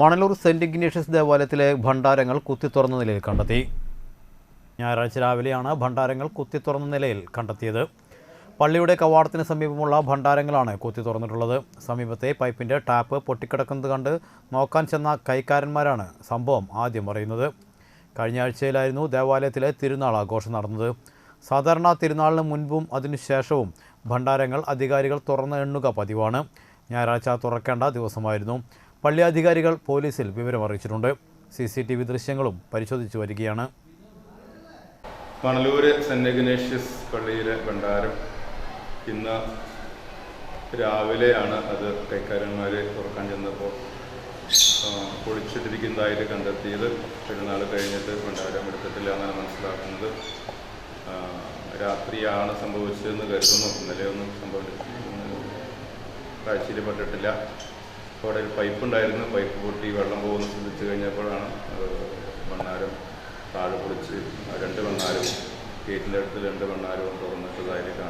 Manalur saint Ignatius ദേവാലയത്തിലെ ഭണ്ഡാരങ്ങൾ കുത്തിത്തുറന്ന നിലയിൽ കണ്ടെത്തി. ഞായറാഴ്ച രാവിലെയാണ് ഭണ്ഡാരങ്ങൾ കുത്തിത്തുറന്ന നിലയിൽ കണ്ടെത്തിയത്. പള്ളിയുടെ കവാടത്തിന് സമീപമുള്ള ഭണ്ഡാരങ്ങളാണ് കുത്തി തുറന്നിട്ടുള്ളത്. സമീപത്തെ പൈപ്പിന്റെ ടാപ്പ് പൊട്ടിക്കിടക്കുന്നത് കണ്ട് നോക്കാൻ ചെന്ന കൈക്കാരന്മാരാണ് സംഭവം ആദ്യം അറിയുന്നത്. കഴിഞ്ഞ ആഴ്ചയിലായിരുന്നു ദേവാലയത്തിലെ തിരുനാൾ ആഘോഷം നടന്നത്. സാധാരണ തിരുനാളിന് മുൻപും അതിനുശേഷവും ഭണ്ഡാരങ്ങൾ അധികാരികൾ തുറന്ന് എണ്ണുക പതിവാണ്. ഞായറാഴ്ച തുറക്കേണ്ട ദിവസമായിരുന്നു. പള്ളി അധികാരികൾ പോലീസിൽ വിവരം അറിയിച്ചിട്ടുണ്ട്. സി സി ടി വി ദൃശ്യങ്ങളും പരിശോധിച്ചു വരികയാണ്. മണലൂര് സെന്റ് ഇഗ്നേഷ്യസ് പള്ളിയിലെ ഭണ്ഡാരം. ഇന്ന് രാവിലെയാണ് അത് കൈക്കാരന്മാർ തുറക്കാൻ ചെന്നപ്പോൾ പൊളിച്ചിട്ടിരിക്കുന്നതായിട്ട് കണ്ടെത്തിയത്. പെരുന്നാൾ കഴിഞ്ഞിട്ട് ഭണ്ഡാരം എടുത്തിട്ടില്ല എന്നാണ് മനസ്സിലാക്കുന്നത്. രാത്രിയാണ് സംഭവിച്ചതെന്ന് കരുതുന്നു. ഇന്നലെയൊന്നും സംഭവിച്ചു കാഴ്ചയിൽ പെട്ടിട്ടില്ല. അപ്പോൾ അവിടെ ഒരു പൈപ്പ് ഉണ്ടായിരുന്നു പൈപ്പ് പൊട്ടി വെള്ളം പോകുന്ന ശ്രദ്ധിച്ച് കഴിഞ്ഞപ്പോഴാണ് മണ്ണാരം താഴെ പൊളിച്ച് രണ്ട് മണ്ണാരവും ഗേറ്റിന്റെ അടുത്ത് രണ്ട് മണ്ണാരവും തുറന്നിട്ടതായിട്ട് കാണുന്നത്